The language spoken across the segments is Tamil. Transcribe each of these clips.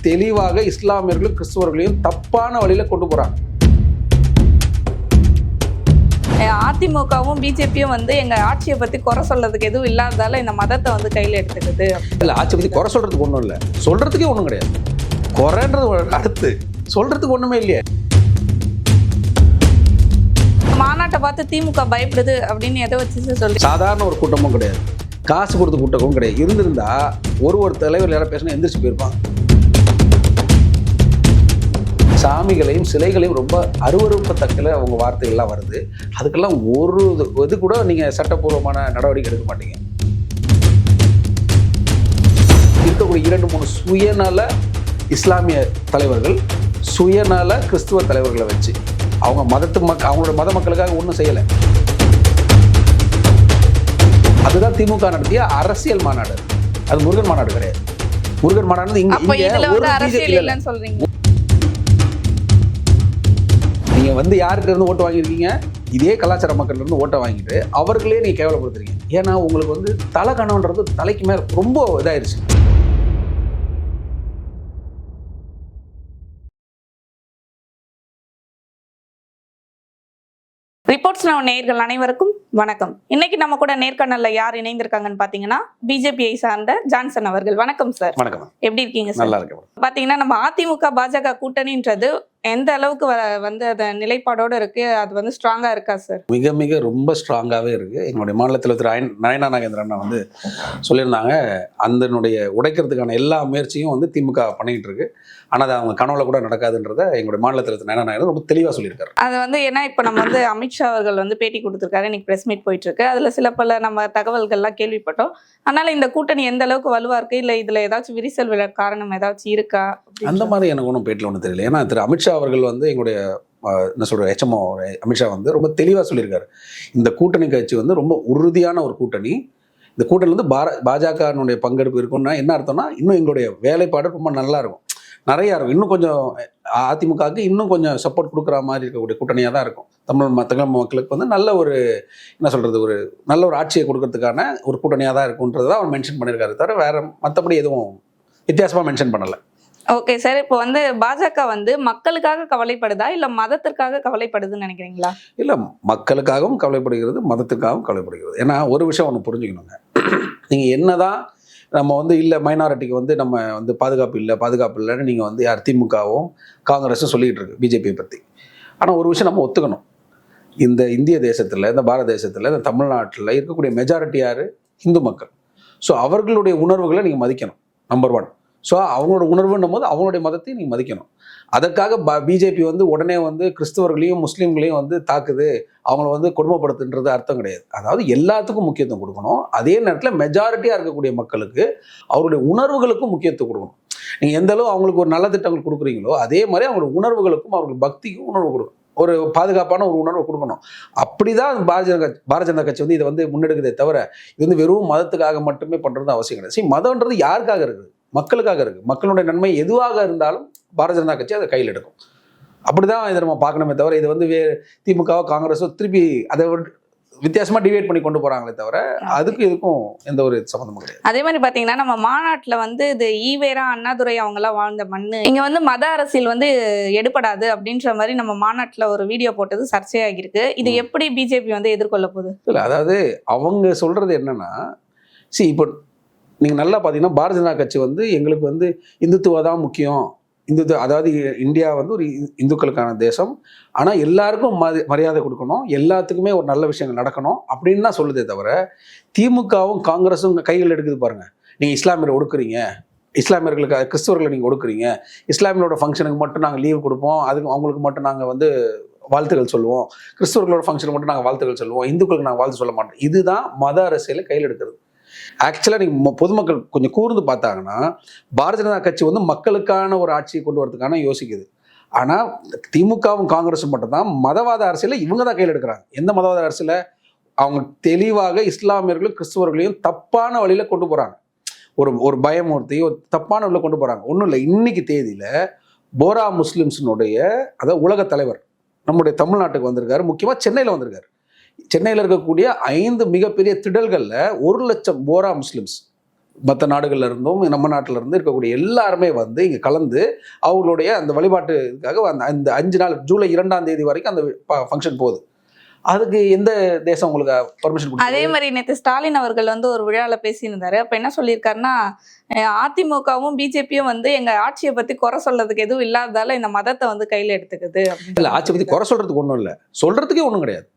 தெளிவாக இஸ்லாமியர்களும் கிறிஸ்துவர்களையும் தப்பான வழியில கொண்டு போறாங்க. அதிமுகவும் பிஜேபியும் வந்து எங்க ஆட்சியை பத்தி குறை சொல்றதுக்கு எதுவும் இல்லாததால இந்த மதத்தை வந்து கையில எடுத்துக்குது. இல்ல ஆட்சி பத்தி குறை சொல்றதுக்கு ஒண்ணும் இல்ல. சொல்றதுக்கே ஒண்ணும் கிடையாது. குறைன்றது அடுத்து சொல்றதுக்கு ஒண்ணுமே இல்லையே. மாநாட்டை பார்த்து திமுக பயப்படுது அப்படின்னு எதை வச்சு சொல்லி சாதாரண ஒரு கூட்டமும் கிடையாது. காசு கொடுத்த கூட்டமும் கிடையாது. இருந்திருந்தா ஒரு ஒரு தலைவர் யாராவது பேசினா எந்திரிச்சு போயிருப்பாங்க. சாமிகளையும் சிலைகளையும் ரொம்ப அருவருப்பத்தக்கல அவங்க வார்த்தைகள்லாம் வருது. அதுக்கெல்லாம் ஒரு இது- கூட நீங்க சட்டப்பூர்வமான நடவடிக்கை எடுக்க மாட்டீங்க. இருக்கக்கூடிய இரண்டு மூணு சுயநல இஸ்லாமிய தலைவர்கள் சுயநல கிறிஸ்துவ தலைவர்களை வச்சு அவங்க மதத்து மக் அவங்களோட மத மக்களுக்காக ஒன்றும் செய்யலை. அதுதான் திமுக நடத்திய அரசியல் மாநாடு. அது முருகன் மாநாடு கிடையாது. முருகன் மாநாடு இங்க ஒரு வந்து யார்கிட்ட இருந்து ஓட்டு வாங்கியிருக்கீங்க? இதே கலாச்சார மக்கள்ல இருந்து ஓட்டை வாங்கிட்டு அவர்களே நீங்க கேவலப்படுத்துறீங்க. ஏன்னா உங்களுக்கு வந்து தலை கணவன்றது தலைக்கு மேல ரொம்ப இதாயிருச்சு. ரிப்போர்ட்ஸ் நான் நேயர்கள் அனைவருக்கும் வணக்கம். இன்னைக்கு நம்ம கூட நேர்காணல்ல யார் இணைந்திருக்காங்கன்னு பாத்தீங்கன்னா பிஜேபியை சார்ந்த ஜான்சன் அவர்கள். வணக்கம் சார். வணக்கம். எப்படி இருக்கீங்க சார்? நல்லா இருக்கு பாத்தீங்கன்னா நம்ம அதிமுக பாஜக கூட்டணின்றது எந்த அளவுக்கு வந்து அந்த நிலைப்பாடோட இருக்கு அது வந்து ஸ்ட்ராங்கா இருக்கா சார் மிக மிக ரொம்ப ஸ்ட்ராங்காகவே இருக்கு. எங்களுடைய மாநிலத்தில் திரு நயனா நாகேந்திரன் வந்து சொல்லியிருந்தாங்க அதனுடைய உடைக்கிறதுக்கான எல்லா முயற்சியும் வந்து திமுக பண்ணிக்கிட்டு இருக்கு. ஆனால் அது அவங்க கனவுல கூட நடக்காதுன்றத எங்களுடைய மாநிலத்தில் நயனா நாகேந்திரன் ரொம்ப தெளிவாக சொல்லியிருக்காரு. அது வந்து ஏன்னா இப்ப நம்ம வந்து அமித்ஷா அவர்கள் வந்து பேட்டி கொடுத்திருக்காரு இன்னைக்கு பிரஸ் மீட் போயிட்டு இருக்கு அதுல சில பல நம்ம தகவல்கள்லாம் கேள்விப்பட்டோம். அதனால இந்த கூட்டணி எந்த அளவுக்கு வலுவா இருக்கு? இல்ல இதுல ஏதாச்சும் விரிசல் விழ காரணம் ஏதாச்சும் இருக்கா? அந்த மாதிரி எனக்கு ஒன்றும் பேட்டில் ஒன்றும் தெரியல. ஏன்னா திரு அமித்ஷா அவர்கள் வந்து எங்களுடைய என்ன சொல்கிற ஹெச்எம்ஓ அமித்ஷா வந்து ரொம்ப தெளிவாக சொல்லியிருக்காரு. இந்த கூட்டணி கட்சி வந்து ரொம்ப உறுதியான ஒரு கூட்டணி. இந்த கூட்டணியில் வந்து பார பாஜகனுடைய பங்கெடுப்பு இருக்கும்னா என்ன அர்த்தம்னா இன்னும் எங்களுடைய வேலைப்பாடு ரொம்ப நல்லா இருக்கும். நிறையா இருக்கும். இன்னும் கொஞ்சம் அதிமுகவுக்கு இன்னும் கொஞ்சம் சப்போர்ட் கொடுக்குற மாதிரி இருக்கக்கூடிய கூட்டணியாக தான் இருக்கும். தமிழ் மற்ற தமிழ் மக்களுக்கு வந்து நல்ல ஒரு என்ன சொல்கிறது ஒரு நல்ல ஒரு ஆட்சியை கொடுக்கறதுக்கான ஒரு கூட்டணியாக தான் இருக்குன்றதை தான் அவர் மென்ஷன் பண்ணியிருக்காரு தவிர வேறு மற்றபடி எதுவும் வித்தியாசமாக மென்ஷன் பண்ணலை. ஓகே சார் இப்போ வந்து பாஜக வந்து மக்களுக்காக கவலைப்படுதா? இல்ல மதத்திற்காக கவலைப்படுதுன்னு நினைக்கிறீங்களா? இல்லை மக்களுக்காகவும் கவலைப்படுகிறது மதத்துக்காகவும் கவலைப்படுகிறது. ஏன்னா ஒரு விஷயம் ஒன்று புரிஞ்சுக்கணுங்க. நீங்கள் என்னதான் நம்ம வந்து இல்லை மைனாரிட்டிக்கு வந்து நம்ம வந்து பாதுகாப்பு இல்லை பாதுகாப்பு இல்லைன்னு நீங்கள் வந்து யார் திமுகவும் காங்கிரஸும் சொல்லிக்கிட்டு இருக்கு பிஜேபியை பற்றி ஆனால் ஒரு விஷயம் நம்ம ஒத்துக்கணும். இந்த இந்திய தேசத்தில் இந்த பாரத தேசத்தில் இந்த தமிழ்நாட்டில் இருக்கக்கூடிய மெஜாரிட்டி யார்? இந்து மக்கள். ஸோ அவர்களுடைய உணர்வுகளை நீங்கள் மதிக்கணும் நம்பர் ஒன் ஸோ அவங்களோட உணர்வுன்னும் போது அவங்களுடைய மதத்தை நீங்கள் மதிக்கணும். அதற்காக ப பிஜேபி வந்து உடனே வந்து கிறிஸ்தவர்களையும் முஸ்லீம்களையும் வந்து தாக்குது. அவங்கள வந்து கொடுமைப்படுத்துன்றது அர்த்தம் கிடையாது. அதாவது எல்லாத்துக்கும் முக்கியத்துவம் கொடுக்கணும். அதே நேரத்தில் மெஜாரிட்டியாக இருக்கக்கூடிய மக்களுக்கு அவருடைய உணர்வுகளுக்கும் முக்கியத்துவம் கொடுக்கணும். நீங்கள் எந்த அளவு அவங்களுக்கு ஒரு நல்ல திட்டங்கள் கொடுக்குறீங்களோ அதே மாதிரி அவங்களுடைய உணர்வுகளுக்கும் அவர்கள் பக்திக்கும் உணர்வு கொடுக்கணும். ஒரு பாதுகாப்பான ஒரு உணர்வை கொடுக்கணும். அப்படிதான் பாரதிய ஜனதா கட்சி பாரதிய ஜனதா கட்சி வந்து இதை வந்து முன்னெடுக்குதே தவிர இது வந்து வெறும் மதத்துக்காக மட்டுமே பண்ணுறது அவசியம் கிடையாது. சரி மதம்ன்றது யாருக்காக இருக்குது? மக்களுக்காக இருக்குது மக்களுடைய நன்மை எதுவாக இருந்தாலும் பாரதிய ஜனதா கட்சி அதை கையில் எடுக்கும். அப்படிதான் இதை நம்ம பார்க்கணுமே தவிர இது வந்து வே திமுகவோ காங்கிரஸோ திருப்பி அதை விட்டு வித்தியாசமா டிவைட் பண்ணி கொண்டு போறாங்களே தவிர அதுக்கும் இதுக்கும் எந்த ஒரு சம்மந்தமும் கிடையாது. அதே மாதிரி பாத்தீங்கன்னா நம்ம மாநாட்டுல வந்து இது ஈவேரா அண்ணாதுரை அவங்க எல்லாம் வாழ்ந்த மண்ணு இங்க வந்து மத அரசியல் வந்து எடுபடாது அப்படின்ற மாதிரி நம்ம மாநாட்டுல ஒரு வீடியோ போட்டது சர்ச்சையாகிருக்கு இது. எப்படி பிஜேபி வந்து எதிர்கொள்ள போகுது? இல்லை அதாவது அவங்க சொல்றது என்னன்னா சி இப்போ நீங்கள் நல்லா பார்த்தீங்கன்னா பாரதிய ஜனதா கட்சி வந்து எங்களுக்கு வந்து இந்துத்துவ தான் முக்கியம். இந்துத்துவ அதாவது இந்தியா வந்து ஒரு இந்துக்களுக்கான தேசம். ஆனால் எல்லாருக்கும் மதி மரியாதை கொடுக்கணும். எல்லாத்துக்குமே ஒரு நல்ல விஷயங்கள் நடக்கணும் அப்படின்னு தான் சொல்லுதே தவிர திமுகவும் காங்கிரஸும் கைகள் எடுக்குது பாருங்க. நீங்கள் இஸ்லாமியரை ஒடுக்குறீங்க. இஸ்லாமியர்களுக்கு கிறிஸ்தவர்களை நீங்கள் ஒடுக்குறீங்க. இஸ்லாமியரோட ஃபங்க்ஷனுக்கு மட்டும் நாங்கள் லீவு கொடுப்போம். அதுக்கு அவங்களுக்கு மட்டும் நாங்கள் வந்து வாழ்த்துக்கள் சொல்லுவோம். கிறிஸ்தவர்களோட ஃபங்க்ஷனுக்கு மட்டும் நாங்கள் வாழ்த்துக்கள் சொல்லுவோம். இந்துக்களுக்கு நாங்கள் வாழ்த்து சொல்ல மாட்டோம். இதுதான் மத அரசியலை கையில் எடுக்கிறது. ஆக்சுவலாக நீங்கள் பொதுமக்கள் கொஞ்சம் கூர்ந்து பார்த்தாங்கன்னா பாரதிய ஜனதா கட்சி வந்து மக்களுக்கான ஒரு ஆட்சியை கொண்டு வரதுக்கான யோசிக்குது. ஆனால் திமுகவும் காங்கிரஸும் மட்டும்தான் மதவாத அரசியலை இவங்க தான் கையில் எடுக்கிறாங்க. எந்த மதவாத அரசியலை? அவங்க தெளிவாக இஸ்லாமியர்களும் கிறிஸ்துவர்களையும் தப்பான வழியில் கொண்டு போகிறாங்க ஒரு ஒரு பயமூர்த்தி ஒரு தப்பான வழியில் கொண்டு போகிறாங்க ஒன்றும் இல்லை இன்னைக்கு தேதியில் போரா முஸ்லிம்ஸினுடைய அதாவது உலக தலைவர் நம்முடைய தமிழ்நாட்டுக்கு வந்திருக்காரு. முக்கியமாக சென்னையில் வந்திருக்காரு. சென்னையில் இருக்கக்கூடிய ஐந்து மிகப்பெரிய திடல்களில் ஒரு லட்சம் போரா முஸ்லிம்ஸ் மற்ற நாடுகள்ல இருந்தும் நம்ம நாட்டில இருந்து இருக்கக்கூடிய எல்லாருமே வந்து இங்கே கலந்து அவங்களுடைய அந்த வழிபாட்டுக்காக அந்த அந்த அஞ்சு நாள் ஜூலை இரண்டாம் தேதி வரைக்கும் அந்த ஃபங்க்ஷன் போகுது. அதுக்கு எந்த தேசம் உங்களுக்கு பர்மிஷன் அதே மாதிரி நேற்று ஸ்டாலின் அவர்கள் வந்து ஒரு விழால பேசியிருந்தாரு. அப்ப என்ன சொல்லியிருக்காருன்னா அதிமுகவும் பிஜேபியும் வந்து எங்க ஆட்சியை பத்தி குறை சொல்றதுக்கு எதுவும் இல்லாததால இந்த மதத்தை வந்து கையில எடுத்துக்குது. இல்லை ஆட்சி பற்றி குறை சொல்கிறதுக்கு ஒன்றும் இல்லை. சொல்கிறதுக்கே ஒன்றும் கிடையாது.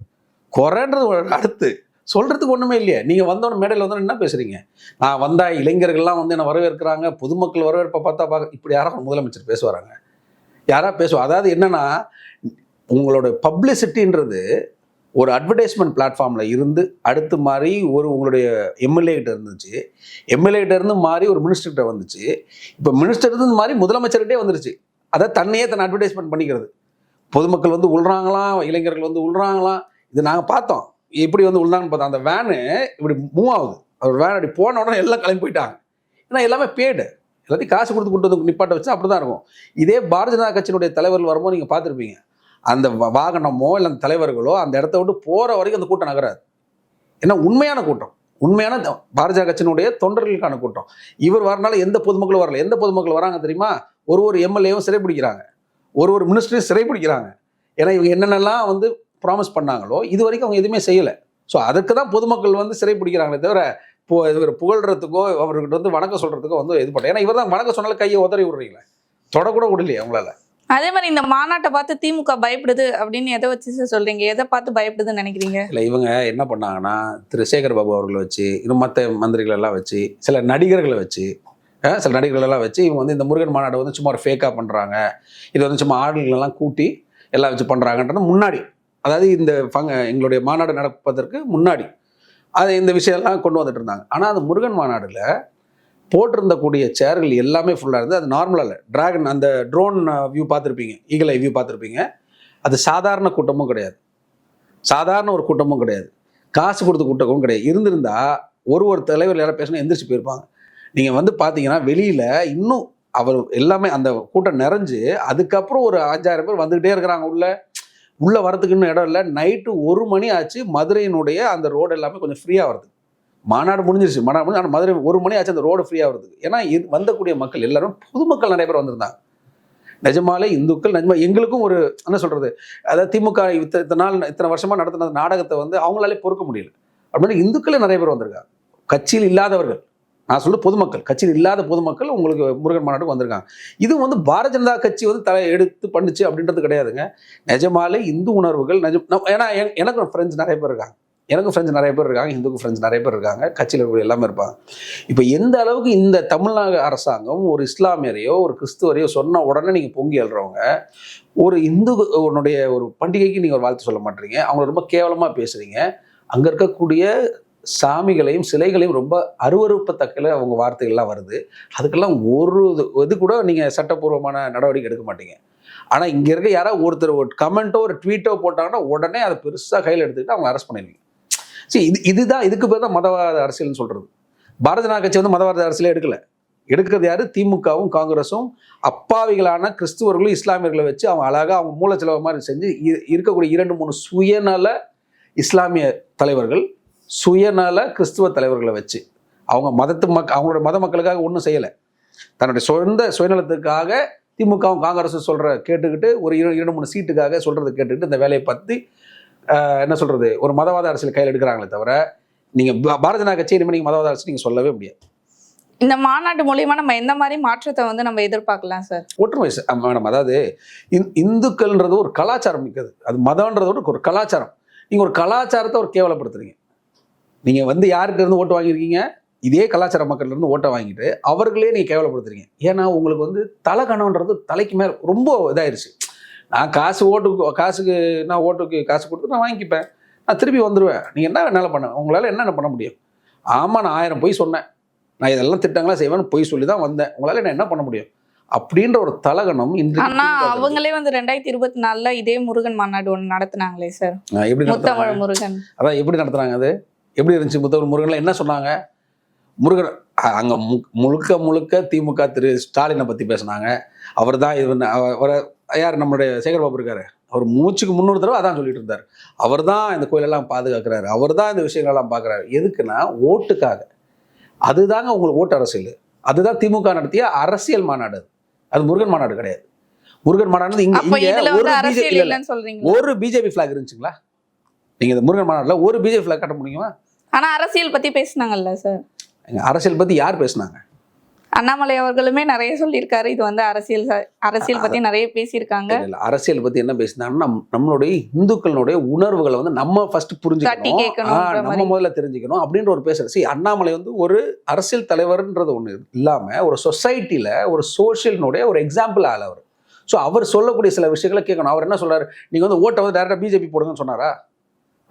குறைன்றது அடுத்து சொல்கிறதுக்கு ஒன்றுமே இல்லையே. நீங்கள் வந்தோடனே மேடையில் வந்தோடனே என்ன பேசுகிறீங்க நான் வந்தா இளைஞர்கள்லாம் வந்து என்ன வரவேற்கிறாங்க. பொதுமக்கள் வரவேற்பை பார்த்தா பார்க்க இப்படி யாராவது முதலமைச்சர் பேசுவாராங்க. யாரா பேசுவா அதாவது என்னன்னா உங்களோட பப்ளிசிட்டின்றது ஒரு அட்வர்டைஸ்மெண்ட் பிளாட்ஃபார்மில் இருந்து அடுத்து மாதிரி ஒரு உங்களுடைய எம்எல்ஏ கிட்ட இருந்துச்சு. எம்எல்ஏ கிட்ட இருந்து மாறி ஒரு மினிஸ்டர்கிட்ட வந்துச்சு. இப்போ மினிஸ்டர் இருந்து மாதிரி முதலமைச்சர்கிட்டே வந்துருச்சு. அதை தன்னையே தன் அட்வர்டைஸ்மெண்ட் பண்ணிக்கிறது. பொதுமக்கள் வந்து உள்றாங்களாம் இளைஞர்கள் வந்து உள்றாங்களாம். இது நாங்கள் பார்த்தோம். எப்படி வந்து உள்றாங்கன்னு பார்த்தோம். அந்த வேனு இப்படி மூவ் ஆகுது. அவர் வேன் அப்படி போன உடனே எல்லாம் கிளம்பி போயிட்டாங்க. ஏன்னா எல்லாமே பேடு எல்லாத்தையும் காசு கொடுத்து கொண்டு வந்து நிப்பாட்ட வச்சு அப்படி தான் இருக்கும். இதே பாரதிய ஜனதா கட்சியினுடைய தலைவர்கள் வரும்போது நீங்கள் பார்த்துருப்பீங்க. அந்த வாகனமோ இல்லை அந்த தலைவர்களோ அந்த இடத்த விட்டு போகிற வரைக்கும் அந்த கூட்டம் நகராது. ஏன்னா உண்மையான கூட்டம். உண்மையான த- பாரதிய ஜனதா கட்சியினுடைய தொண்டர்களுக்கான கூட்டம். இவர் வரனால எந்த பொதுமக்களும் வரல. எந்த பொதுமக்கள் வராங்க தெரியுமா? ஒரு ஒரு எம்எல்ஏவும் சிறைப்பிடிக்கிறாங்க ஒரு ஒரு மினிஸ்டரையும் சிறைப்பிடிக்கிறாங்க ஏன்னா இவங்க என்னென்னலாம் வந்து ப்ராமிஸ் பண்ணாங்களோ இது வரைக்கும் அவங்க எதுவுமே செய்யலை. ஸோ அதுக்கு தான் பொதுமக்கள் வந்து சிறைப்பிடிக்கிறாங்களே தவிர பு இவர் புகழ்றதுக்கோ அவர்கிட்ட வந்து வணக்கம் சொல்றதுக்கோ வந்து இது பண்ண ஏன்னா இவர் தான் வணக்கம் சொன்னாலும் கையை உதறி விடுறீங்களே. தொடக்கூட விடலையே அவங்களால. அதே மாதிரி இந்த மாநாட்டை பார்த்து திமுக பயப்படுது அப்படின்னு எதை வச்சு சொல்றீங்க? எதை பார்த்து பயப்படுதுன்னு நினைக்கிறீங்க? இல்லை இவங்க என்ன பண்ணாங்கன்னா திரு. சேகர் பாபு அவர்களை வச்சு இன்னும் மற்ற மந்திரிகள் எல்லாம் வச்சு சில நடிகர்களை வச்சு சில நடிகர்கள் எல்லாம் வச்சு இவங்க வந்து இந்த முருகன் மாநாடு வந்து சும்மா ஒரு ஃபேக்காக பண்ணுறாங்க இது வந்து சும்மா ஆளுங்களை எல்லாம் கூட்டி எல்லாம் வச்சு பண்ணுறாங்கன்றது முன்னாடி. அதாவது இந்த ஃபங்க எங்களுடைய மாநாடு நடப்பதற்கு முன்னாடி அது இந்த விஷயம்லாம் கொண்டு வந்துட்டு இருந்தாங்க. ஆனால் அந்த முருகன் மாநாடில் போட்டிருந்தக்கூடிய சேர்கள் எல்லாமே ஃபுல்லாக இருந்து அது நார்மலாக இல்லை. டிராகன் அந்த ட்ரோன் வியூ பார்த்துருப்பீங்க. ஈகிள் வியூ பார்த்துருப்பீங்க. அது சாதாரண கூட்டமும் கிடையாது. சாதாரண ஒரு கூட்டமும் கிடையாது. காசு கொடுத்த கூட்டமும் கிடையாது. இருந்திருந்தா ஒரு ஒரு தலைவர் யாரும் பேசினா எந்திரிச்சு போயிருப்பாங்க. நீங்கள் வந்து பார்த்தீங்கன்னா வெளியில் இன்னும் அவர் எல்லாமே அந்த கூட்டம் நிறைஞ்சு அதுக்கப்புறம் ஒரு அஞ்சாயிரம் பேர் வந்துக்கிட்டே இருக்கிறாங்க உள்ள. உள்ளே வரத்துக்கு இன்னும் இடம் இல்லை. நைட்டு ஒரு மணி ஆச்சு மதுரையினுடைய அந்த ரோடு எல்லாமே கொஞ்சம் ஃப்ரீயாக வருது. மாநாடு முடிஞ்சிருச்சு. மாநாடு முடிஞ்சு ஆனால் மதுரை ஒரு மணி ஆச்சு அந்த ரோடு ஃப்ரீயாக வருது ஏன்னா இது வந்தக்கூடிய மக்கள் எல்லாரும் பொதுமக்கள் நிறைய பேர் வந்திருந்தாங்க. நிஜமாலே இந்துக்கள் நிஜமா எங்களுக்கும் ஒரு என்ன சொல்கிறது அதாவது திமுக இத்தனை நாள் இத்தனை வருஷமாக நடத்தின நாடகத்தை வந்து அவங்களாலே பொறுக்க முடியல. அப்படின்னு இந்துக்களே நிறைய பேர் வந்திருக்காங்க. கட்சியில் இல்லாதவர்கள். நான் சொல்ல பொதுமக்கள் கட்சியில் இல்லாத பொதுமக்கள் உங்களுக்கு முருகன் மாநாட்டுக்கு வந்திருக்காங்க. இது வந்து பாரதிய ஜனதா கட்சி வந்து தலை எடுத்து பண்ணுச்சு அப்படின்றது கிடையாதுங்க. நிஜமாலே இந்து உணர்வுகள் நிஜம் ஏன்னா எனக்கு எனக்கும் ஃப்ரெண்ட்ஸ் நிறைய பேர் இருக்காங்க. எனக்கும் ஃப்ரெண்ட்ஸ் நிறைய பேர் இருக்காங்க இந்துக்கு ஃப்ரெண்ட்ஸ் நிறைய பேர் இருக்காங்க கட்சியில் எல்லாமே இருப்பாங்க. இப்போ எந்த அளவுக்கு இந்த தமிழ்நாடு அரசாங்கம் ஒரு இஸ்லாமியரையோ ஒரு கிறிஸ்துவரையோ சொன்ன உடனே நீங்கள் பொங்கி எழுறவங்க ஒரு இந்து உன்னுடைய ஒரு பண்டிகைக்கு நீங்கள் ஒரு வாழ்த்து சொல்ல மாட்டீங்க அவங்கள ரொம்ப கேவலமாக பேசுகிறீங்க அங்கே இருக்கக்கூடிய சாமிகளையும் சிலைகளையும் ரொம்ப அருவருப்பத்தக்கல அவங்க வார்த்தைகள்லாம் வருது. அதுக்கெல்லாம் ஒரு இது- இது கூட நீங்கள் சட்டப்பூர்வமான நடவடிக்கை எடுக்க மாட்டீங்க. ஆனால் இங்கே இருக்க யாராவது ஒருத்தர் ஒரு கமெண்ட்டோ ஒரு ட்வீட்டோ போட்டாங்கன்னா உடனே அதை பெருசாக கையில் எடுத்துக்கிட்டு அவங்க அரெஸ்ட் பண்ணிடுவீங்க. சரி இது இதுதான் இதுக்கு பேர் தான் மதவாத அரசியல்னு சொல்கிறது பாரதிய ஜனதா கட்சி வந்து மதவாத அரசியலே எடுக்கலை. எடுக்கிறது யாரு? திமுகவும் காங்கிரஸும் அப்பாவிகளான கிறிஸ்துவர்களும் இஸ்லாமியர்களை வச்சு அவங்க அழகாக அவங்க மூலச்செலவு மாதிரி செஞ்சு இருக்கக்கூடிய இரண்டு மூணு சுயநல இஸ்லாமிய தலைவர்கள் சுயநல கிறிஸ்துவ தலைவர்களை வச்சு அவங்க மதத்து மக் அவங்களோட மத மக்களுக்காக ஒன்றும் செய்யலை. தன்னுடைய சொந்த சுயநலத்துக்காக திமுகவும் காங்கிரஸும் சொல்கிற கேட்டுக்கிட்டு ஒரு இரு இரண்டு மூணு சீட்டுக்காக சொல்கிறத கேட்டுக்கிட்டு இந்த வேலையை பற்றி என்ன சொல்கிறது ஒரு மதவாத அரசியல் கையில் எடுக்கிறாங்களே தவிர நீங்கள் பாரதிய ஜனதா கட்சி இனிமேல் நீங்கள் மதவாத அரசு நீங்கள் சொல்லவே முடியாது. இந்த மாநாட்டு மூலியமா நம்ம எந்த மாதிரி மாற்றத்தை வந்து நம்ம எதிர்பார்க்கலாம் சார்? ஒற்றுமை ச- ஆமா மேடம் அதாவது இந் இந்துக்கள்ன்றது ஒரு கலாச்சாரம் மிக்கது. அது மதம்ன்றது ஒரு கலாச்சாரம். நீங்கள் ஒரு கலாச்சாரத்தை ஒரு கேவலப்படுத்துறீங்க. நீங்கள் வந்து யார்கிட்ட இருந்து ஓட்டு வாங்கியிருக்கீங்க? இதே கலாச்சார மக்கள்ல இருந்து ஓட்டை வாங்கிட்டு அவர்களே நீங்கள் கேவலப்படுத்துறீங்க. ஏன்னா உங்களுக்கு வந்து தலை கணவன்றது தலைக்கு மேலே ரொம்ப இதாயிருச்சு. நான் காசு ஓட்டுக்கு காசுக்கு நான் ஓட்டுக்கு காசு கொடுத்து நான் வாங்கிப்பேன். நான் திருப்பி வந்துடுவேன் நீங்கள் என்ன வேணாலும் பண்ண உங்களால் என்னென்ன பண்ண முடியும்? ஆமாம் நான் ஆயிரம் பொய் சொன்னேன். நான் இதெல்லாம் திட்டங்களா செய்வேன்னு பொய் சொல்லி தான் வந்தேன். உங்களால் என்ன என்ன பண்ண முடியும்? அப்படின்ற ஒரு தலகணம் ஆனா. அவங்களே வந்து ரெண்டாயிரத்தி இருபத்தி நாலுல இதே முருகன் மாநாடு ஒண்ணு நடத்துனாங்களே சார். எப்படி முருகன். அதான் எப்படி நடத்துறாங்க அது? எப்படி இருந்துச்சு முத்தமிழ் முருகன்ல என்ன சொன்னாங்க? முருகன் அங்க மு- முழுக்க முழுக்க திமுக திரு ஸ்டாலினை பத்தி பேசுனாங்க. அவர் தான் இது அவரை யார்? நம்மளுடைய சேகர் பாபு இருக்காரு. அவர் மூச்சுக்கு முன்னூறு தடவை அதான் சொல்லிட்டு இருந்தார். அவர் தான் இந்த கோயிலெல்லாம் பாதுகாக்கிறாரு. அவர் தான் இந்த விஷயங்கள்லாம் பார்க்குறாரு எதுக்குன்னா ஓட்டுக்காக. அதுதாங்க உங்களுக்கு ஓட்டு அரசியல். அதுதான் திமுக நடத்திய அரசியல் மாநாடு அது. அது முருகன் மாநாடு கிடையாது. முருகன் மாநாடு இங்க ஒரு பிஜேபி ஃபிளாக் இருந்துச்சுங்களா? நீங்க இந்த முருகன் மாநாடுல ஒரு பிஜேபி ஃபிளாக் கட்ட முடியுமா? ஆனா அரசியல் பத்தி பேசுனாங்கல்ல சார். அரசியல் பத்தி யார் பேசுனாங்க? அண்ணாமலை அவர்களுமே நிறைய சொல்லியிருக்காரு. இது வந்து அரசியல் அரசியல் பத்தி நிறைய பேசியிருக்காங்க. அரசியல் பத்தி என்ன பேசினாங்கன்னா நம் நம்மளுடைய இந்துக்களுடைய உணர்வுகளை வந்து நம்ம ஃபர்ஸ்ட் புரிஞ்சுக்கணும். நம்ம. முதல்ல தெரிஞ்சுக்கணும் அப்படின்ற ஒரு பேசுற. சி அண்ணாமலை வந்து ஒரு அரசியல் தலைவர்ன்றது ஒண்ணு இல்லாம ஒரு சொசைட்டில ஒரு சோஷியலினுடைய ஒரு எக்ஸாம்பிள் ஆள் அவர். ஸோ அவர் சொல்லக்கூடிய சில விஷயங்களை கேட்கணும். அவர் என்ன சொல்றாரு? நீங்க வந்து ஓட்டை வந்து டேரக்டா பிஜேபி போடுங்கன்னு சொன்னாரா?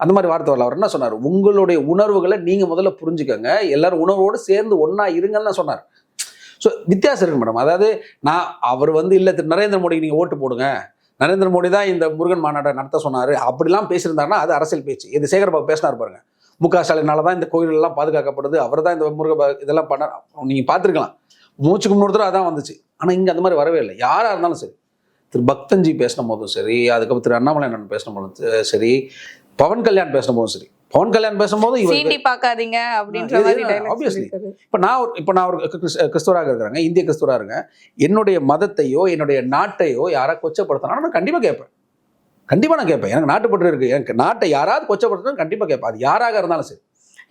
அந்த மாதிரி வார்த்தை வரல. அவர் என்ன சொன்னார்? உங்களுடைய உணர்வுகளை நீங்கள் முதல்ல புரிஞ்சுக்கோங்க. எல்லாரும் உணர்வோடு சேர்ந்து ஒன்றா இருங்கன்னு சொன்னார். ஸோ வித்தியாசம் இருக்கு மேடம் அதாவது நான் அவர் வந்து இல்லை திரு நரேந்திர மோடிக்கு நீங்கள் ஓட்டு போடுங்க. நரேந்திர மோடி தான் இந்த முருகன் மாநாட்டை நடத்த சொன்னார். அப்படிலாம் பேசியிருந்தாருன்னா அது அரசியல் பேச்சு. இது சேகர்பாபு பேசினார் பாருங்க. மு க ஸ்டாலினால தான் இந்த கோயிலெல்லாம் பாதுகாக்கப்படுது. அவர் தான் இந்த முருக இதெல்லாம் பண்ண நீங்கள் பார்த்துருக்கலாம். மூச்சுக்கு முன்னொரு தடவை அதான் வந்துச்சு. ஆனால் இங்கே அந்த மாதிரி வரவே இல்லை. யாராக இருந்தாலும் சரி. திரு பக்தன்ஜி பேசின போதும் சரி அதுக்கப்புறம் திரு அண்ணாமலை அண்ணன் பேசின போதும் சரி. பவன் கல்யாண் பேசின போதும் சரி. பவன் கல்யாண் பேசும்போது சீண்டி பார்க்காதீங்க அப்படின்ற. சொல்லியிருக்காரு. இப்போ நான் ஒரு இப்போ நான் ஒரு கிறிஸ்- கிறிஸ்துவராக இருக்கிறேங்க இந்திய கிறிஸ்துவராக இருக்கேன் என்னுடைய மதத்தையோ என்னுடைய நாட்டையோ யாரா கொச்சப்படுத்தினா நான் கண்டிப்பாக கேட்பேன். கண்டிப்பாக நான் கேட்பேன். எனக்கு நாட்டுப்பற்று இருக்கு. எனக்கு நாட்டை யாராவது கொச்சப்படுத்தினா கண்டிப்பாக கேட்பேன். அது யாராக இருந்தாலும் சரி.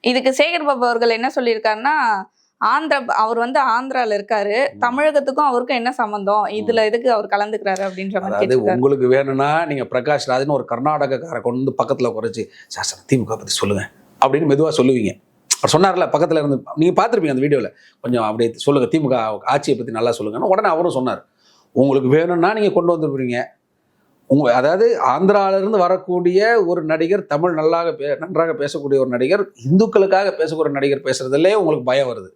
இதுக்கு சேகர் பாபு அவர்கள் என்ன சொல்லியிருக்காருன்னா ஆந்திரா அவர் வந்து ஆந்திரால இருக்காரு. தமிழகத்துக்கும் அவருக்கும் என்ன சம்பந்தம்? இதுல எதுக்கு அவர் கலந்துக்கிறாரு அப்படின்ற மாதிரி உங்களுக்கு வேணும்னா நீங்கள் பிரகாஷ் ராஜ்னு ஒரு கர்நாடகக்காரை கொண்டு வந்து பக்கத்தில் குறைச்சி சார் சார் திமுக பற்றி சொல்லுங்க. அப்படின்னு மெதுவாக சொல்லுவீங்க. அவர் சொன்னார்ல பக்கத்தில் இருந்து நீங்கள் பார்த்துருப்பீங்க அந்த வீடியோவில் கொஞ்சம் அப்படியே சொல்லுங்க திமுக ஆட்சியை பற்றி நல்லா சொல்லுங்கன்னு உடனே அவரும் சொன்னார். உங்களுக்கு வேணும்னா நீங்கள் கொண்டு வந்துருப்பீங்க. உங்க அதாவது ஆந்திரால இருந்து வரக்கூடிய ஒரு நடிகர் தமிழ் நல்லாக பே நன்றாக பேசக்கூடிய ஒரு நடிகர் இந்துக்களுக்காக பேசக்கூடிய நடிகர் பேசுறதுலே உங்களுக்கு பயம் வருது.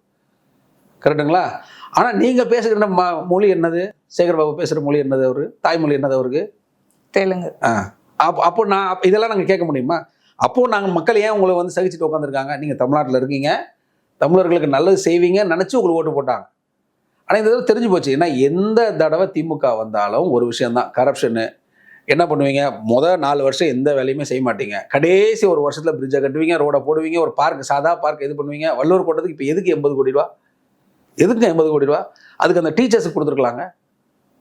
கரெக்டுங்களா? ஆனா நீங்க பேசுகிற ம- மொழி என்னது? சேகர் பாபு பேசுற மொழி என்னது அவரு? தாய்மொழி என்னது அவருக்கு? தெலுங்கு. அப்போ அப்போ நான் இதெல்லாம் நாங்கள் கேட்க முடியுமா? அப்போ நாங்கள் மக்கள் ஏன் உங்களை வந்து சகிச்சுட்டு உட்காந்துருக்காங்க நீங்கள் தமிழ்நாட்டில் இருக்கீங்க. தமிழர்களுக்கு நல்லது செய்வீங்கன்னு நினச்சி உங்களுக்கு ஓட்டு போட்டாங்க. ஆனால் இந்த தடவை தெரிஞ்சு போச்சு. ஏன்னா எந்த தடவை திமுக வந்தாலும் ஒரு விஷயம்தான். கரப்ஷனு என்ன பண்ணுவீங்க? முதல் நாலு வருஷம் எந்த வேலையுமே செய்ய மாட்டீங்க. கடைசி ஒரு வருஷத்தில் பிரிட்ஜை கட்டுவீங்க ரோடை போடுவீங்க ஒரு பார்க் சாதா பார்க் இது பண்ணுவீங்க. வள்ளூர் கோட்டத்துக்கு இப்போ எதுக்கு எண்பது கோடி ரூபா? எதுக்கு ஐம்பது கோடி ரூபா? அதுக்கு அந்த டீச்சர்ஸுக்கு கொடுத்துருக்கலாங்க.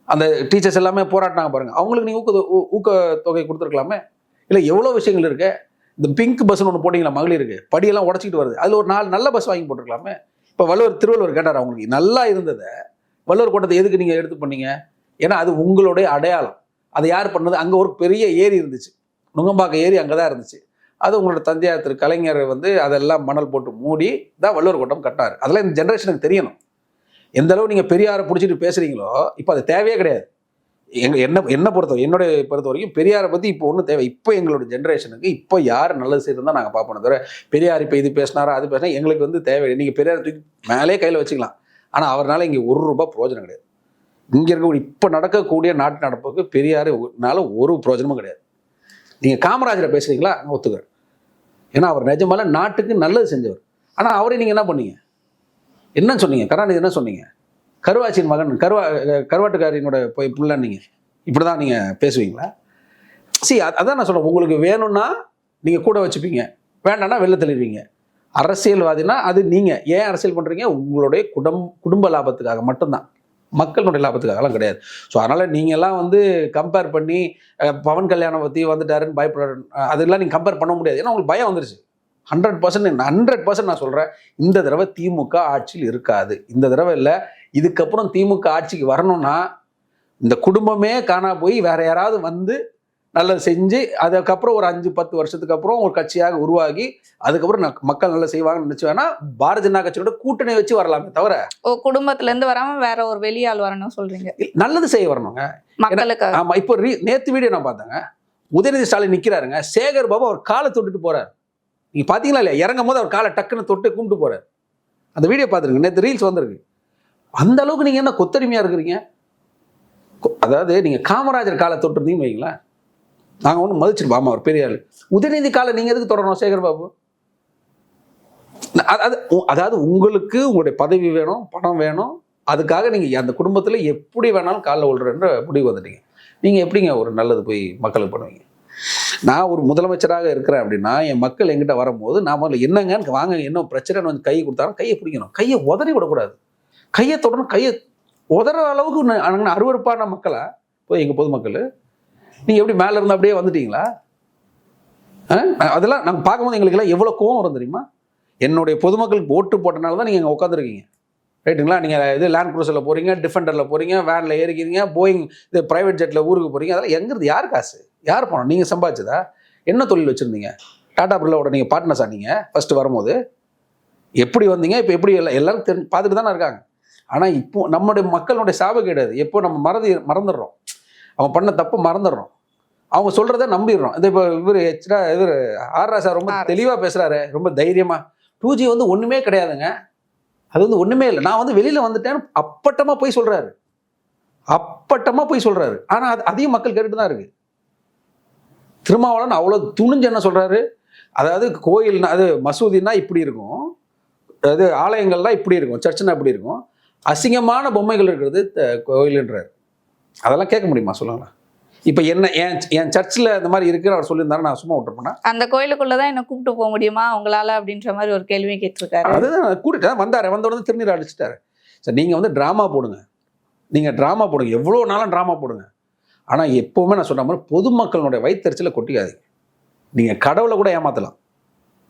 அந்த டீச்சர்ஸ் எல்லாமே போராட்டினாங்க பாருங்கள் அவங்களுக்கு நீங்கள் ஊக்க ஊ- ஊக்கத்தொகை கொடுத்துருக்கலாமே. இல்லை எவ்வளோ விஷயங்கள் இருக்கு? இந்த பிங்க் பஸ்ன்னு ஒன்று போட்டிங்களா? மகளிருக்கு படியெல்லாம் உடச்சிக்கிட்டு வருது. அதில் ஒரு நாலு நல்ல பஸ் வாங்கி போட்டிருக்கலாமே. இப்போ வள்ளுவர் திருவள்ளுவர் கேட்டார் அவங்களுக்கு. நல்லா இருந்ததை வள்ளுவர் கோட்டத்தை எதுக்கு நீங்கள் எடுத்து பண்ணீங்க? ஏன்னா அது உங்களுடைய அடையாளம். அதை யார் பண்ணது? அங்கே ஒரு பெரிய ஏரி இருந்துச்சு. நுங்கம்பாக்கம் ஏரி அங்கே தான் இருந்துச்சு. அது உங்களோட தந்தையார் திரு கலைஞர் வந்து அதெல்லாம் மணல் போட்டு மூடி தான் வள்ளுவர் கோட்டம் கட்டினார். அதெல்லாம் இந்த ஜென்ரேஷனுக்கு தெரியணும். எந்த அளவு நீங்கள் பெரியாரை பிடிச்சிட்டு பேசுறீங்களோ இப்போ அது தேவையே கிடையாது. எங்கள் என்ன என்ன பொறுத்த என்னுடைய பொறுத்த வரைக்கும் பெரியாரை பற்றி இப்போ ஒன்றும் தேவை இப்போ எங்களோட ஜென்ரேஷனுக்கு இப்போ யார் நல்லது செய்யறதா நாங்கள் பார்ப்போம் தவிர பெரியார் இப்போ இது பேசினாரா அது பேசினா எங்களுக்கு வந்து தேவை நீங்கள் பெரியார் தூக்கி மேலே கையில் வச்சுக்கலாம். ஆனால் அவர்னால இங்கே ஒரு ரூபாய் பிரயோஜனம் கிடையாது. இங்கே இருக்க இப்போ நடக்கக்கூடிய நாட்டு நடப்புக்கு பெரியாருனால ஒரு பிரயோஜனமும் கிடையாது. நீங்கள் காமராஜரை பேசுறீங்களா? நான் ஒத்துக்கிறேன். ஏன்னா அவர் நிஜமால நாட்டுக்கு நல்லது செஞ்சவர். ஆனால் அவரை நீங்கள் என்ன பண்ணீங்க? என்ன சொன்னீங்க? கருணாநிதி என்ன சொன்னீங்க? கருவாச்சியின் மகன் கருவா கருவாட்டுக்காரியினோட போய் புள்ள நீங்கள் இப்படி தான் நீங்கள் பேசுவீங்களா சி அதான் நான் சொல்கிறேன் உங்களுக்கு வேணும்னா நீங்கள் கூட வச்சுப்பீங்க. வேண்டாம்னா வெளில தள்ளிடுவீங்க. அரசியல்வாதினா அது நீங்கள் ஏன் அரசியல் பண்ணுறீங்க உங்களுடைய குடும் குடும்ப லாபத்துக்காக மட்டும்தான். மக்களுடைய லாபத்துக்காகலாம் கிடையாது. ஸோ அதனால் நீங்கள்லாம் வந்து கம்பேர் பண்ணி பவன் கல்யாணம் பற்றி வந்துட்டாருன்னு பயப்பட அதெல்லாம் நீங்கள் கம்பேர் பண்ண முடியாது. ஏன்னா உங்களுக்கு பயம் வந்துருச்சு. ஹண்ட்ரட் பர்சன்ட் ஹண்ட்ரட் பர்சன்ட் நான் சொல்கிறேன் இந்த தடவை திமுக ஆட்சியில் இருக்காது. இந்த தடவை இல்லை. இதுக்கப்புறம் திமுக ஆட்சிக்கு வரணும்னா இந்த குடும்பமே காணா போய் வேற யாராவது வந்து நல்லது செஞ்சு அதுக்கப்புறம் ஒரு அஞ்சு பத்து வருஷத்துக்கு அப்புறம் ஒரு கட்சியாக உருவாகி அதுக்கப்புறம் மக்கள் நல்லா செய்வாங்கன்னு நினைச்சு வேணா பாரதிய ஜனதா கட்சியோட கூட்டணி வச்சு வரலாமே தவிர ஓ குடும்பத்துல இருந்து வராம வேற ஒரு வெளியாள் வரணும் சொல்றீங்க. நல்லது செய்ய வரணுங்க. மக்களுக்காக. ஆமா இப்போ நேத்து வீடியோ நான் பார்த்தேங்க. உதயநிதி ஸ்டாலின் நிக்கிறாருங்க. சேகர் பாபு அவர் காலை தொட்டுட்டு போறாரு. நீங்கள் பார்த்தீங்களா இல்லையா? இறங்கும் போது அவர் காலை டக்குன்னு தொட்டு கும்பிட்டு போகிறார் அந்த வீடியோ பார்த்துருங்க நேற்று ரீல்ஸ் வந்திருக்கு. அந்த அளவுக்கு நீங்கள் என்ன கொத்தடிமையாக இருக்கிறீங்க? கொ- அதாவது நீங்கள் காமராஜர் காலை தொட்டுருந்தீங்கன்னு வைங்களேன். நாங்கள் ஒன்றும் மதிச்சிருப்போம். ஆமா அவர் பெரிய ஆள் உதயநிதி காலை நீங்கள் எதுக்கு தொடரணும் சேகர் பாபு அதாவது உ- அதாவது உங்களுக்கு உங்களுடைய பதவி வேணும் பணம் வேணும். அதுக்காக நீங்கள் அந்த குடும்பத்தில் எப்படி வேணாலும் காலைல விழுறன்ற முடிவு வந்துட்டீங்க. நீங்கள் எப்படிங்க ஒரு நல்லது போய் மக்களுக்கு பண்ணுவீங்க? நான் ஒரு முதலமைச்சராக இருக்கிறேன் அப்படின்னா என் மக்கள் எங்கிட்ட வரும்போது நான் முதல்ல என்னங்கன்னு வாங்க என்ன பிரச்சனைன்னு வந்து கையை கொடுத்தாலும் கையை பிடிக்கணும். கையை உதறி விடக்கூடாது. கையை தொடரணும் கையை உதற அளவுக்கு அருவறுப்பான அருவருப்பான மக்களா? போய் எங்கள் பொதுமக்கள்? நீங்கள் எப்படி மேலே இருந்து அப்படியே வந்துட்டீங்களா? ஆ? அதெல்லாம் நாங்கள் பார்க்கும்போது எங்களுக்கெல்லாம் எவ்வளோ கோவம் வரும் தெரியுமா? என்னுடைய பொதுமக்களுக்கு ஓட்டு போட்டனால தான் நீங்கள் இங்கே உட்காந்துருக்கீங்க ரைட்டுங்களா? நீங்கள் இது லேண்ட் குரூசரில் போகிறீங்க டிஃபெண்டரில் போகிறீங்க வேனில் ஏறிக்கிறீங்க போயிங் இது ப்ரைவேட் ஜெட்டில் ஊருக்கு போகிறீங்க அதெல்லாம் எங்கிறது? யார் காசு? யார் பணம் நீங்கள் சம்பாதிச்சதா? என்ன தொழில் வச்சுருந்தீங்க? டாடா பிர்லாவோட நீங்கள் பார்ட்னர்ஸா நீங்கள் ஃபஸ்ட்டு வரும்போது? எப்படி வந்தீங்க? இப்போ எப்படி எல்லாம் எல்லாரும் தெரிஞ்சு பார்த்துட்டு தானே இருக்காங்க. ஆனால் இப்போ நம்முடைய மக்களுடைய சாபக்கேடு அது. எப்போ நம்ம மறதி மறந்துடுறோம். அவங்க பண்ண தப்பு மறந்துடுறோம். அவங்க சொல்கிறத நம்பிடுறோம். இந்த இப்போ இவர் எச்சரா இவர் ஆர் ராசா ரொம்ப. தெளிவாக பேசுகிறாரு ரொம்ப தைரியமாக டூ ஜி வந்து ஒன்றுமே கிடையாதுங்க. அது வந்து ஒன்றுமே இல்லை. நான் வந்து வெளியில் வந்துட்டேன்னு அப்பட்டமாக போய் சொல்கிறாரு அப்பட்டமாக போய் சொல்கிறாரு ஆனால் அது அதையும் மக்கள் கேட்டுட்டு தான் இருக்கு. திருமாவளவன் அவ்வளோ துணிஞ்சு என்ன சொல்கிறாரு அதாவது கோயில்னா அது மசூதினா இப்படி இருக்கும். அது ஆலயங்கள்லாம் இப்படி இருக்கும். சர்ச்சுனா இப்படி இருக்கும். அசிங்கமான பொம்மைகள் இருக்கிறது கோயிலுன்றார். அதெல்லாம் கேட்க முடியுமா? சொல்லுங்களேன். இப்போ என்ன என் என் சர்ச்சில் இந்த மாதிரி இருக்குன்னு அவர் சொல்லியிருந்தாரு நான் சும்மா விட்டுருப்பேனா அந்த கோயிலுக்குள்ளதான் என்ன கூப்பிட்டு போக முடியுமா? உங்களால அப்படின்ற மாதிரி ஒரு கேள்வி கேட்டிருக்காரு. அதுதான் கூட்டிட்டு வந்தார். வந்த உடனே திருநீர் அடிச்சிட்டாரு. சரி நீங்கள் வந்து ட்ராமா போடுங்க. நீங்கள் ட்ராமா போடுங்க. எவ்வளோ நாளும் ட்ராமா போடுங்க. ஆனால் எப்போவுமே நான் சொன்ன மாதிரி பொதுமக்களுடைய வயிற்றுச்சலை கொட்டிக்காதீங்க. நீங்கள் கடவுளை கூட ஏமாற்றலாம்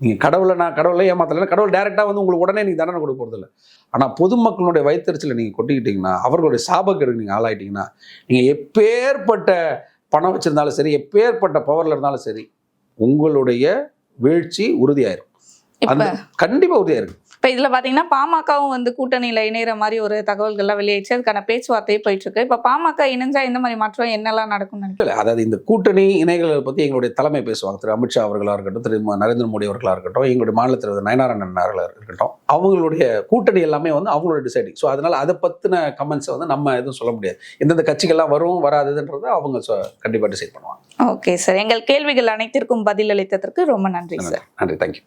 நீங்கள் கடவுளை நான் கடவுளை ஏமாத்தலை கடவுள் டேரெக்டாக வந்து உங்களுக்கு உடனே நீங்கள் தண்டனை கொடுக்க போகிறதில்ல ஆனால் பொதுமக்களுடைய வயிற்றுச்சலை நீங்கள் கொட்டிக்கிட்டீங்கன்னா அவர்களுடைய சாபக்கேடுக்கு நீங்கள் ஆளாயிட்டீங்கன்னா நீங்கள் எப்பேற்பட்ட பணம் வச்சுருந்தாலும் சரி எப்பேற்பட்ட பவரில் இருந்தாலும் சரி உங்களுடைய வீழ்ச்சி உறுதியாயிரும். அந்த கண்டிப்பாக உறுதியாயிருக்கு இப்ப இதுல பாத்தீங்கன்னா பாமகவும் வந்து கூட்டணியில இணையற மாதிரி ஒரு தகவல்கள்லாம் வெளியாயிடுச்சு. அதுக்கான பேச்சுவார்த்தையே போயிட்டு இருக்கு இப்ப பாமக இணைஞ்சா இந்த மாதிரி மாற்றம் என்னெல்லாம் நடக்கும்னு நினைக்கிறேன் அதாவது இந்த கூட்டணி இணைகளை பற்றி எங்களுடைய தலைமை பேசுவாங்க. திரு அமித்ஷா அவர்களாக இருக்கட்டும் திரு நரேந்திர மோடி அவர்களாக இருக்கட்டும் எங்களுடைய மாநில தலைவர் நயனாரண்ணன் அவர்களாக இருக்கட்டும் அவங்களுடைய கூட்டணி எல்லாமே வந்து அவங்களோட டிசைடிங் ஸோ அதனால் அதை பற்றின கமெண்ட்ஸை வந்து நம்ம எதுவும் சொல்ல முடியாது. எந்தெந்த கட்சிகள்லாம் வரும் வராதுன்றதை அவங்க கண்டிப்பாக டிசைட் பண்ணுவாங்க. ஓகே சார் எங்கள் கேள்விகள் அனைத்திற்கும் பதில் அளித்ததற்கு ரொம்ப நன்றி சார் நன்றி. தேங்க்யூ